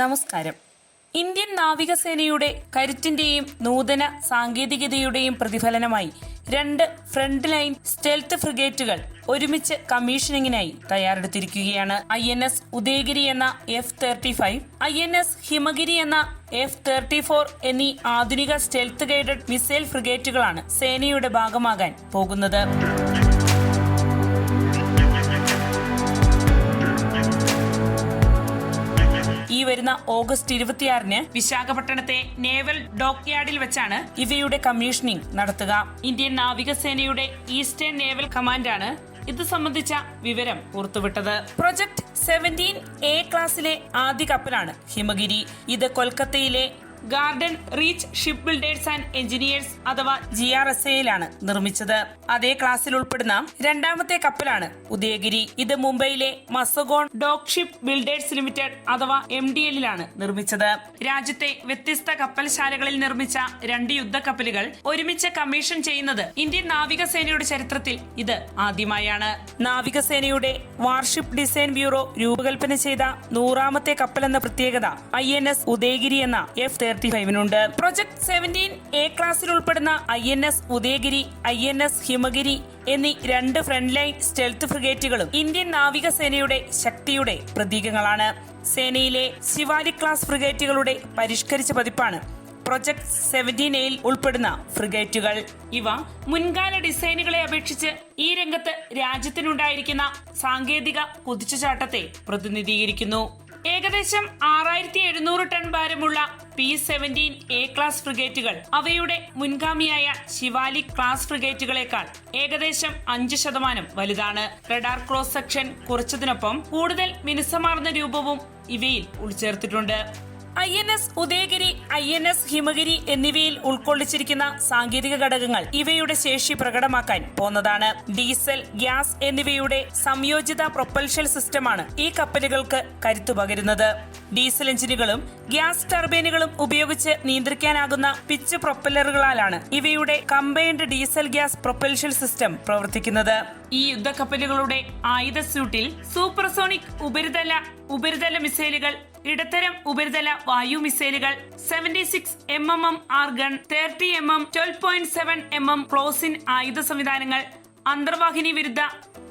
നമസ്കാരം. ഇന്ത്യൻ നാവികസേനയുടെ കരുത്തിന്റെയും നൂതന സാങ്കേതികതയുടെയും പ്രതിഫലനമായി രണ്ട് ഫ്രണ്ട് ലൈൻ സ്റ്റെൽത്ത് ഫ്രിഗേറ്റുകൾ ഒരുമിച്ച് കമ്മീഷനിങ്ങിനായി തയ്യാറെടുത്തിരിക്കുകയാണ്. ഐ എൻ എസ് ഉദയഗിരി എന്ന F thirty five I N S Himgiri എന്ന എഫ് തേർട്ടി ഫോർ എന്നീ ആധുനിക സ്റ്റെൽത്ത് ഗൈഡഡ് മിസൈൽ ഫ്രിഗേറ്റുകളാണ് സേനയുടെ ഭാഗമാകാൻ പോകുന്നത്. വരുന്ന ഓഗസ്റ്റ് ഇരുപത്തിയാറിന് വിശാഖപട്ടണത്തെ നേവൽ ഡോക്ക് യാർഡിൽ വെച്ചാണ് ഇവയുടെ കമ്മീഷനിംഗ് നടത്തുക. ഇന്ത്യൻ നാവികസേനയുടെ ഈസ്റ്റേൺ നേവൽ കമാൻഡാണ് ഇത് സംബന്ധിച്ച വിവരം പുറത്തുവിട്ടത്. പ്രൊജക്ട് സെവന്റീൻ എ ക്ലാസ്സിലെ ആദ്യ കപ്പലാണ് ഹിമഗിരി. ഇത് കൊൽക്കത്തയിലെ Garden Reach Shipbuilders and Engineers അഥവാ ജി ആർ എസ് എയിലാണ് നിർമ്മിച്ചത്. അതേ ക്ലാസ്സിൽ ഉൾപ്പെടുന്ന രണ്ടാമത്തെ കപ്പലാണ് ഉദയഗിരി. ഇത് മുംബൈയിലെ Mazagon dock ship builders limited അഥവാ എം ഡി എല്ലിലാണ് നിർമ്മിച്ചത്. രാജ്യത്തെ വ്യത്യസ്ത കപ്പൽശാലകളിൽ നിർമ്മിച്ച രണ്ട് യുദ്ധക്കപ്പലുകൾ ഒരുമിച്ച് കമ്മീഷൻ ചെയ്യുന്നത് ഇന്ത്യൻ നാവികസേനയുടെ ചരിത്രത്തിൽ ഇത് ആദ്യമായാണ്. നാവികസേനയുടെ വാർഷിപ്പ് ഡിസൈൻ ബ്യൂറോ രൂപകൽപ്പന ചെയ്ത നൂറാമത്തെ കപ്പലെന്ന പ്രത്യേകത ഐ എൻ എസ് ഉദയഗിരി എന്ന എഫ് തേർട്ടി ഫൈവിനുണ്ട് പ്രൊജക്ട് സെവന്റീൻ എ ക്ലാസ്സിൽ ഉൾപ്പെടുന്ന I N S Udaygiri I N S Himgiri എന്നീ രണ്ട് ഫ്രണ്ട് ലൈൻ സ്റ്റെൽത്ത് ഫ്രിഗേറ്റുകളും ഇന്ത്യൻ നാവികസേനയുടെ ശക്തിയുടെ പ്രതീകങ്ങളാണ്. സേനയിലെ ശിവാലി ക്ലാസ് ഫ്രിഗേറ്റുകളുടെ പരിഷ്കരിച്ച പതിപ്പാണ് പ്രൊജക്ട് സെവന്റീൻ എയിൽ ഉൾപ്പെടുന്ന ഫ്രിഗേറ്റുകൾ ഇവ മുൻകാല ഡിസൈനുകളെ അപേക്ഷിച്ച് ഈ രംഗത്ത് രാജ്യത്തിനുണ്ടായിരിക്കുന്ന സാങ്കേതിക കുതിച്ചുചാട്ടത്തെ പ്രതിനിധീകരിക്കുന്നു. ഏകദേശം ആറായിരത്തി എഴുന്നൂറ് ടൺ ഭാരമുള്ള പി സെവന്റീൻ എ ക്ലാസ് ഫ്രിഗേറ്റുകൾ അവയുടെ മുൻഗാമിയായ ശിവാലി ക്ലാസ് ഫ്രിഗേറ്റുകളെക്കാൾ ഏകദേശം അഞ്ച് ശതമാനം വലുതാണ്. റഡാർ ക്രോസ് സെക്ഷൻ കുറച്ചതിനൊപ്പം കൂടുതൽ മിനുസമാർന്ന രൂപവും ഇവയിൽ ഉൾച്ചേർത്തിട്ടുണ്ട്. I N S Udaygiri I N S Himgiri എന്നിവയിൽ ഉൾക്കൊള്ളിച്ചിരിക്കുന്ന സാങ്കേതിക ഘടകങ്ങൾ ഇവയുടെ ശേഷി പ്രകടമാക്കാൻ പോന്നതാണ്. ഡീസൽ ഗ്യാസ് എന്നിവയുടെ സംയോജിത പ്രൊപ്പൽഷൻ സിസ്റ്റമാണ് ഈ കപ്പലുകൾക്ക് കരുത്തു പകരുന്നത്. ഡീസൽ എഞ്ചിനുകളും ഗ്യാസ് ടർബൈനുകളും ഉപയോഗിച്ച് നിയന്ത്രിക്കാനാകുന്ന പിച്ച് പ്രൊപ്പല്ലറുകളാലാണ് ഇവയുടെ combined diesel gas propulsion system പ്രവർത്തിക്കുന്നത്. ഈ യുദ്ധക്കപ്പലുകളുടെ ആയുധ സ്യൂട്ടിൽ സൂപ്പർസോണിക് ഉപരിതല ഉപരിതല മിസൈലുകൾ ഇടത്തരം ഉപരിതല വായു മിസൈലുകൾ seventy six M M M R gun thirty M M twelve point seven M M close in ആയുധ സംവിധാനങ്ങൾ അന്തർവാഹിനി വിരുദ്ധ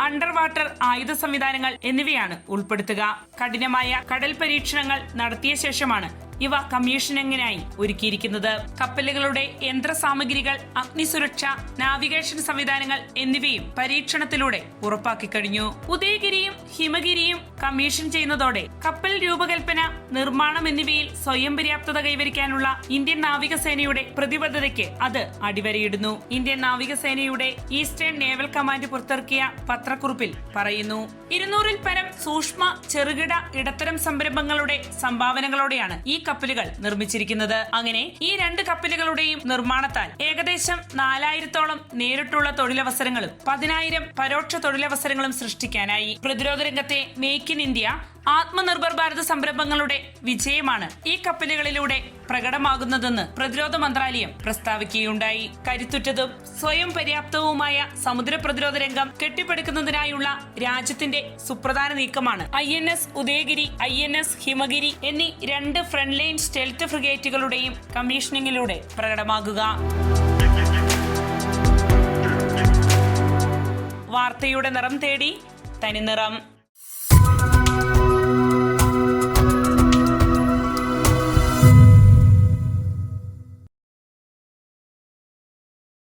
അണ്ടർ വാട്ടർ ആയുധ സംവിധാനങ്ങൾ എന്നിവയാണ് ഉൾപ്പെടുത്തുക. കഠിനമായ കടൽ പരീക്ഷണങ്ങൾ നടത്തിയ ശേഷമാണ് ഇവ കമ്മീഷനിങ്ങിനായി ഒരുക്കിയിരിക്കുന്നത്. കപ്പലുകളുടെ യന്ത്ര സാമഗ്രികൾ അഗ്നിസുരക്ഷ നാവിഗേഷൻ സംവിധാനങ്ങൾ എന്നിവയും പരീക്ഷണത്തിലൂടെ ഉറപ്പാക്കി കഴിഞ്ഞു. ഉദയഗിരിയും ഹിമഗിരിയും കമ്മീഷൻ ചെയ്യുന്നതോടെ കപ്പൽ രൂപകൽപ്പന നിർമ്മാണം എന്നിവയിൽ സ്വയം പര്യാപ്തത കൈവരിക്കാനുള്ള ഇന്ത്യൻ നാവികസേനയുടെ പ്രതിബദ്ധതയ്ക്ക് അത് അടിവരയിടുന്നു. ഇന്ത്യൻ നാവികസേനയുടെ ഈസ്റ്റേൺ നേവൽ കമാൻഡ് പുറത്തിറക്കിയ പത്രക്കുറിപ്പിൽ പറയുന്നു ഇരുന്നൂറിൽ പരം സൂക്ഷ്മ ചെറുകിട ഇടത്തരം സംരംഭങ്ങളുടെ സംഭാവനകളോടെയാണ് ഈ കപ്പലുകൾ നിർമ്മിച്ചിരിക്കുന്നത്. അങ്ങനെ ഈ രണ്ട് കപ്പലുകളുടെയും നിർമ്മാണത്താൽ ഏകദേശം നാലായിരത്തോളം നേരിട്ടുള്ള തൊഴിലവസരങ്ങളും പതിനായിരം പരോക്ഷ തൊഴിലവസരങ്ങളും സൃഷ്ടിക്കാനായി. പ്രതിരോധ രംഗത്തെ make in India Atmanirbhar Bharat സംരംഭങ്ങളുടെ വിജയമാണ് ഈ കപ്പലുകളിലൂടെ പ്രകടമാകുന്നതെന്ന് പ്രതിരോധ മന്ത്രാലയം പ്രസ്താവിക്കുകയുണ്ടായി. കരുത്തുറ്റതും സ്വയം പര്യാപ്തവുമായ സമുദ്ര പ്രതിരോധ രംഗം കെട്ടിപ്പടുക്കുന്നതിനായുള്ള രാജ്യത്തിന്റെ സുപ്രധാന നീക്കമാണ്. I N S Udaygiri I N S Himgiri എന്നീ രണ്ട് ഫ്രണ്ട് ലൈൻ സ്റ്റെൽത്ത് ഫ്രിഗേറ്റുകളുടെയും കമ്മീഷനിങ്ങിലൂടെ പ്രകടമാകുക. വാർത്തയുടെ നിറം തേടി തനിനിറം